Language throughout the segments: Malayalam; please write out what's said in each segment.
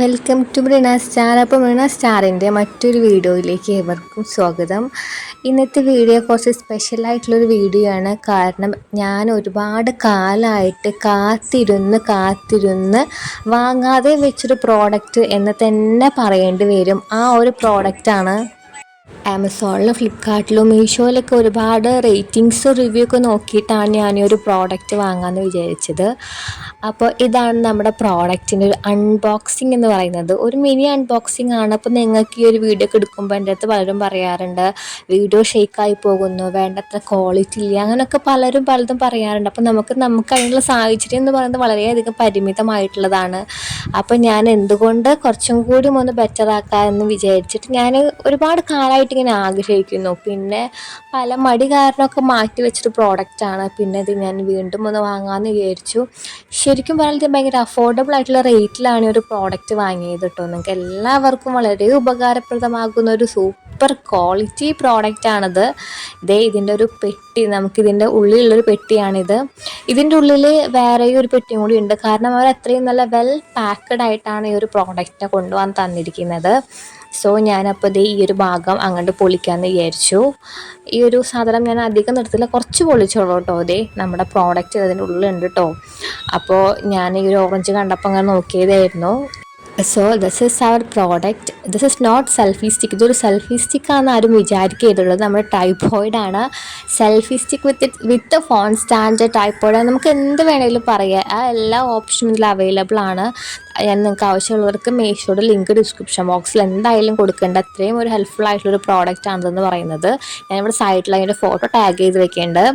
Welcome to മൃണ star. അപ്പോൾ മൃണ സ്റ്റാറിന്റെ മറ്റൊരു വീഡിയോയിലേക്ക് ഏവർക്കും സ്വാഗതം. ഇന്നത്തെ വീഡിയോ കുറച്ച് സ്പെഷ്യലായിട്ടുള്ളൊരു വീഡിയോ ആണ്. കാരണം ഞാൻ ഒരുപാട് കാലമായിട്ട് കാത്തിരുന്ന് കാത്തിരുന്ന് വാങ്ങാതെ വെച്ചൊരു പ്രോഡക്റ്റ് എന്ന് തന്നെ പറയേണ്ടി വരും. ആ ഒരു പ്രോഡക്റ്റാണ് ആമസോണിലും ഫ്ലിപ്കാർട്ടിലും മീഷോയിലൊക്കെ ഒരുപാട് റേറ്റിങ്സ് റിവ്യൂ ഒക്കെ നോക്കിയിട്ടാണ് ഞാൻ ഒരു പ്രോഡക്റ്റ് വാങ്ങാമെന്ന് വിചാരിച്ചത്. അപ്പോൾ ഇതാണ് നമ്മുടെ പ്രോഡക്റ്റിന്റെ ഒരു അൺബോക്സിങ് എന്ന് പറയുന്നത്. ഒരു മിനി അൺബോക്സിങ് ആണ്. അപ്പോൾ നിങ്ങൾക്ക് ഈ ഒരു വീഡിയോ ഒക്കെ എടുക്കുമ്പോൾ എന്റെ അടുത്ത് പലരും പറയാറുണ്ട് വീഡിയോ ഷേക്കായി പോകുന്നു വേണ്ടത്ര ക്വാളിറ്റി ഇല്ല. അങ്ങനെയൊക്കെ പലരും പലതും പറയാറുണ്ട്. അപ്പോൾ നമുക്ക് നമുക്ക് അതിനുള്ള സാഹചര്യം എന്ന് പറയുന്നത് വളരെയധികം പരിമിതമായിട്ടുള്ളതാണ്. അപ്പോൾ ഞാൻ എന്തുകൊണ്ട് കുറച്ചും കൂടി ഒന്ന് ബെറ്റർ ആക്കാമെന്ന് വിചാരിച്ചിട്ട് ഞാൻ ഒരുപാട് കാലമായിട്ട് ഇങ്ങനെ ആഗ്രഹിക്കുന്നു. പിന്നെ പല മടി കാരണമൊക്കെ മാറ്റി വെച്ചൊരു പ്രോഡക്റ്റാണ് പിന്നെ ഇത് ഞാൻ വീണ്ടും ഒന്ന് വാങ്ങാമെന്ന് വിചാരിച്ചു. ശരിക്കും പറഞ്ഞാൽ ഭയങ്കര അഫോർഡബിൾ ആയിട്ടുള്ള റേറ്റിലാണ് ഈ ഒരു പ്രോഡക്റ്റ് വാങ്ങിയത് കേട്ടോ നിങ്ങൾക്ക് എല്ലാവർക്കും വളരെ ഉപകാരപ്രദമാകുന്ന ഒരു സൂപ്പർ ക്വാളിറ്റി പ്രോഡക്റ്റ് ആണിത്. ഇതേ ഇതിന്റെ ഒരു പെട്ടി നമുക്ക് ഇതിന്റെ ഉള്ളിലുള്ളൊരു പെട്ടിയാണിത്. ഇതിന്റെ ഉള്ളിൽ വേറെ ഒരു പെട്ടിയും കൂടി ഉണ്ട്. കാരണം അവർ അത്രയും നല്ല വെൽ പാക്കഡ് ആയിട്ടാണ് ഈ ഒരു പ്രോഡക്റ്റിനെ കൊണ്ടുപോകാൻ തന്നിരിക്കുന്നത്. സോ ഞാനപ്പോൾ ദേ ഈ ഒരു ഭാഗം അങ്ങോട്ട് പൊളിക്കാമെന്ന് വിചാരിച്ചു. ഈ ഒരു സാധനം ഞാൻ അധികം നിർത്തില്ല കുറച്ച് പൊളിച്ചോളൂ കേട്ടോ ദേ. നമ്മുടെ പ്രോഡക്റ്റ് അതിന്റെ ഉള്ളിലുണ്ട് കേട്ടോ അപ്പോൾ ഞാൻ ഈ ഒരു ഓറഞ്ച് കണ്ടപ്പോൾ അങ്ങനെ നോക്കിയതായിരുന്നു. So this is our product this is not selfie stick ഇതൊരു സെൽഫി സ്റ്റിക്കാണെന്ന് ആരും വിചാരിക്കരുതുള്ളത്. നമ്മുടെ ടൈപ്പോയിഡ് ആണ്. Selfie stick with with phone stand tripod നമുക്ക് എന്ത് വേണമെങ്കിലും പറയാം. ആ എല്ലാ ഓപ്ഷനും ഇതിൽ അവൈലബിൾ ആണ്. ഞാൻ നിങ്ങൾക്ക് ആവശ്യമുള്ളവർക്ക് മീഷോയുടെ ലിങ്ക് ഡിസ്ക്രിപ്ഷൻ ബോക്സിൽ എന്തായാലും കൊടുക്കേണ്ട അത്രയും ഒരു ഹെൽപ്ഫുൾ ആയിട്ടുള്ളൊരു പ്രോഡക്റ്റ് ആണെന്ന് പറയുന്നത്. ഞാനിവിടെ സൈഡിൽ അതിന്റെ ഫോട്ടോ ടാഗ് ചെയ്ത് വെക്കേണ്ടത്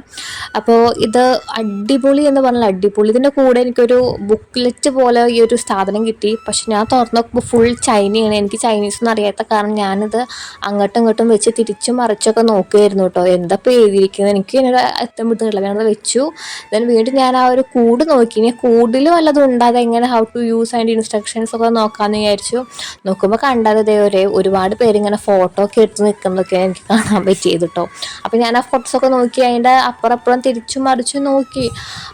അപ്പോൾ ഇത് അടിപൊളി എന്ന് പറഞ്ഞാൽ അടിപൊളി. ഇതിന്റെ കൂടെ എനിക്കൊരു ബുക്ക്ലെറ്റ് പോലെ ഈ ഒരു സാധനം കിട്ടി. പക്ഷെ ഞാൻ തുറന്നു നോക്കുമ്പോൾ ഫുൾ ചൈനയാണ് എനിക്ക് ചൈനീസ് ഒന്നും അറിയാത്ത കാരണം ഞാനിത് അങ്ങോട്ടും ഇങ്ങോട്ടും വെച്ച് തിരിച്ചും മറിച്ചൊക്കെ നോക്കുമായിരുന്നു കേട്ടോ എന്താ ഇപ്പോൾ എഴുതിയിരിക്കുന്നത്? എനിക്ക് ഇതിനൊരു അത്തം വിട്ടുന്നില്ല ഞാനത് വെച്ചു. ദെൻ വീണ്ടും ഞാൻ ആ ഒരു കൂട് നോക്കി. ഇനി കൂടിൽ വല്ലതും ഉണ്ട്? അതെങ്ങനെ? ഹൗ ടു യൂസ് അതിന്റെ ഇൻസ്ട്രക്ഷൻസ് ഒക്കെ നോക്കാമെന്ന് വിചാരിച്ചു. നോക്കുമ്പോൾ കണ്ടത് ഇതേ ഒരേ ഒരുപാട് പേരിങ്ങനെ ഫോട്ടോ ഒക്കെ എടുത്ത് നിൽക്കുന്നതൊക്കെ എനിക്ക് കാണാൻ പറ്റിയത് കേട്ടോ അപ്പോൾ ഞാൻ ആ ഫോട്ടോസൊക്കെ നോക്കി അതിന്റെ അപ്പുറപ്പുറം അപ്പുറം തിരിച്ചും മറിച്ചും നോക്കി.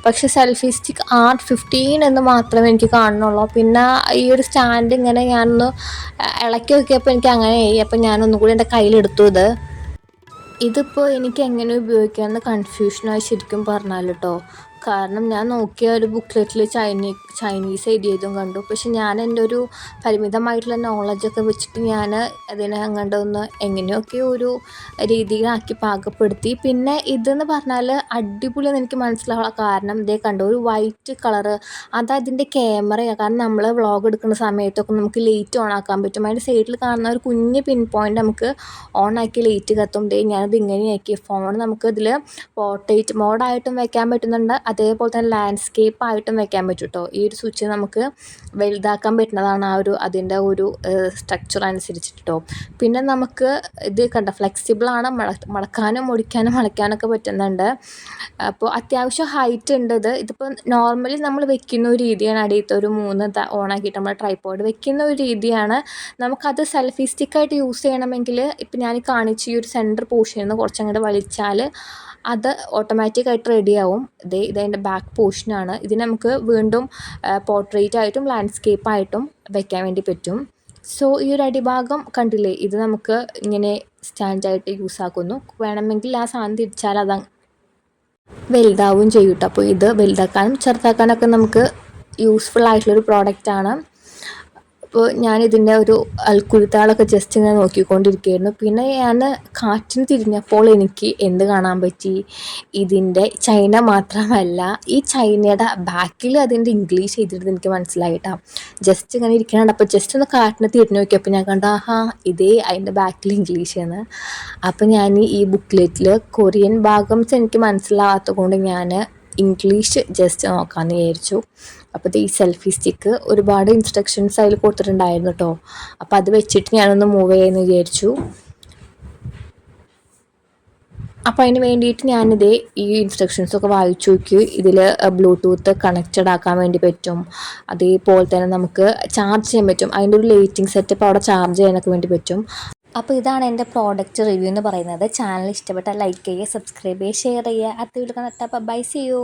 പക്ഷേ സെൽഫി സ്റ്റിക്ക് ആർട്ട് ഫിഫ്റ്റീൻ എന്ന് മാത്രമേ എനിക്ക് കാണുന്നുള്ളൂ. പിന്നെ ഈ ഒരു സ്റ്റാൻഡ് ഇങ്ങനെ ഞാനൊന്ന് ഇളക്കി നോക്കിയപ്പോൾ എനിക്ക് അങ്ങനെ ആയി. അപ്പോൾ ഞാനൊന്നും കൂടി എന്റെ കയ്യിലെടുത്തു ഇത്. ഇതിപ്പോൾ എനിക്ക് എങ്ങനെ ഉപയോഗിക്കാമെന്ന് കൺഫ്യൂഷനായി ശരിക്കും പറഞ്ഞാൽ കേട്ടോ കാരണം ഞാൻ നോക്കിയ ഒരു ബുക്ക്ലെറ്റിൽ ചൈനീ ചൈനീസ് എഴുതിയതും കണ്ടു. പക്ഷെ ഞാൻ എന്റെ ഒരു പരിമിതമായിട്ടുള്ള നോളജൊക്കെ വെച്ചിട്ട് ഞാൻ അതിനെ അങ്ങോട്ട് ഒന്ന് എങ്ങനെയൊക്കെ ഒരു രീതിയിലാക്കി പാകപ്പെടുത്തി. പിന്നെ ഇതെന്ന് പറഞ്ഞാൽ അടിപൊളിയെന്ന് എനിക്ക് മനസ്സിലാവുള്ള കാരണം ഇതേ കണ്ടു ഒരു വൈറ്റ് കളറ് അത് അതിന്റെ ക്യാമറയാണ് കാരണം നമ്മൾ വ്ളോഗ് എടുക്കുന്ന സമയത്തൊക്കെ നമുക്ക് ലൈറ്റ് ഓൺ ആക്കാൻ പറ്റും. അതിന്റെ സൈഡിൽ കാണുന്ന ഒരു കുഞ്ഞ് പിൻ പോയിന്റ് നമുക്ക് ഓൺ ആക്കി ലൈറ്റ് കത്തും. ഞാനത് ഇങ്ങനെയാക്കി. ഫോൺ നമുക്ക് ഇതിൽ പോർട്രേറ്റ് മോഡായിട്ടും വയ്ക്കാൻ പറ്റുന്നുണ്ട്. അതേപോലെ തന്നെ ലാൻഡ്സ്കേപ്പ് ആയിട്ടും വെക്കാൻ പറ്റും കേട്ടോ ഈ ഒരു സ്വിച്ച് നമുക്ക് വലുതാക്കാൻ പറ്റുന്നതാണ് ആ ഒരു അതിന്റെ ഒരു സ്ട്രക്ചർ അനുസരിച്ചിട്ട്. കേട്ടോ പിന്നെ നമുക്ക് ഇത് കണ്ട ഫ്ലെക്സിബിളാണ് മട മടക്കാനും മുളയ്ക്കാനൊക്കെ പറ്റുന്നുണ്ട്. അപ്പോൾ അത്യാവശ്യം ഹൈറ്റ് ഉണ്ട് ഇത്. ഇതിപ്പോൾ നോർമലി നമ്മൾ വെക്കുന്ന ഒരു രീതിയാണ് അടിയത്തെ ഒരു മൂന്ന് ഓണാക്കിയിട്ട് നമ്മൾ ട്രൈപ്പോഡ് വെക്കുന്ന ഒരു രീതിയാണ്. നമുക്കത് സെൽഫി സ്റ്റിക്കായിട്ട് യൂസ് ചെയ്യണമെങ്കിൽ ഇപ്പം ഞാൻ കാണിച്ച ഈ ഒരു സെന്റർ പോർഷനിൽ നിന്ന് കുറച്ചങ്ങോട്ട് വലിച്ചാൽ അത് ഓട്ടോമാറ്റിക്കായിട്ട് റെഡിയാവും ഇതേ ഇതതിന്റെ ബാക്ക് പോർഷനാണ് ഇതിന് നമുക്ക് വീണ്ടും പോർട്രേറ്റ് ആയിട്ടും ലാൻഡ്സ്കേപ്പ് ആയിട്ടും വെക്കാൻ വേണ്ടി പറ്റും. സോ ഈ ഒരു അടിഭാഗം കണ്ടില്ലേ? ഇത് നമുക്ക് ഇങ്ങനെ സ്റ്റാൻഡായിട്ട് യൂസ് ആക്കുന്നു. വേണമെങ്കിൽ ആ സാധനം തിരിച്ചാൽ അത് വലുതാവും ചെയ്യും കേട്ടോ അപ്പോൾ ഇത് വലുതാക്കാനും ചെറുതാക്കാനൊക്കെ നമുക്ക് യൂസ്ഫുൾ ആയിട്ടുള്ളൊരു പ്രോഡക്റ്റാണ് അപ്പോൾ ഞാനിതിന്റെ ഒരു അൽക്കുരുത്താളൊക്കെ ജസ്റ്റ് ഇങ്ങനെ നോക്കിക്കൊണ്ടിരിക്കുകയായിരുന്നു. പിന്നെ ഞാൻ കാറ്റിന് തിരിഞ്ഞപ്പോൾ എനിക്ക് എന്ത് കാണാൻ പറ്റി? ഇതിന്റെ ചൈന മാത്രമല്ല ഈ ചൈനയുടെ ബാക്കിൽ അതിന്റെ ഇംഗ്ലീഷ് എഴുതിയിട്ട് എനിക്ക് മനസ്സിലായിട്ടാ. ജസ്റ്റ് ഇങ്ങനെ ഇരിക്കണുണ്ട്. അപ്പോൾ ജസ്റ്റ് ഒന്ന് കാറ്റിന് തിരിഞ്ഞു നോക്കിയപ്പോൾ ഞാൻ കണ്ടു ആഹാ ഇതേ അതിന്റെ ബാക്കിൽ ഇംഗ്ലീഷ് എന്ന് അപ്പോൾ ഞാൻ ഈ ബുക്ക്ലെറ്റിൽ കൊറിയൻ ഭാഗംസ് എനിക്ക് മനസ്സിലാവാത്തത് കൊണ്ട് ഞാൻ ഇംഗ്ലീഷ് ജസ്റ്റ് നോക്കാമെന്ന് വിചാരിച്ചു. അപ്പോൾ ഈ സെൽഫി സ്റ്റിക്ക് ഒരുപാട് ഇൻസ്ട്രക്ഷൻസ് അതിൽ കൊടുത്തിട്ടുണ്ടായിരുന്നു കേട്ടോ അപ്പോൾ അത് വെച്ചിട്ട് ഞാനൊന്ന് മൂവ് ചെയ്യാമെന്ന് വിചാരിച്ചു. അപ്പോൾ അതിന് വേണ്ടിയിട്ട് ഞാനിത് ഈ ഇൻസ്ട്രക്ഷൻസൊക്കെ വായിച്ചു നോക്കി. ഇതിൽ ബ്ലൂടൂത്ത് കണക്റ്റഡ് ആക്കാൻ വേണ്ടി പറ്റും. അതേപോലെ തന്നെ നമുക്ക് ചാർജ് ചെയ്യാൻ പറ്റും. അതിന്റെ ഒരു ലൈറ്റിംഗ് സെറ്റപ്പ് അവിടെ ചാർജ് ചെയ്യാനൊക്കെ വേണ്ടി പറ്റും. അപ്പോൾ ഇതാണ് എന്റെ പ്രോഡക്റ്റ് റിവ്യൂ എന്ന് പറയുന്നത്. ചാനൽ ഇഷ്ടപ്പെട്ട ലൈക്ക് ചെയ്യുക സബ്സ്ക്രൈബ് ചെയ്യുക ഷെയർ ചെയ്യുക. അത് കാണാം. By C U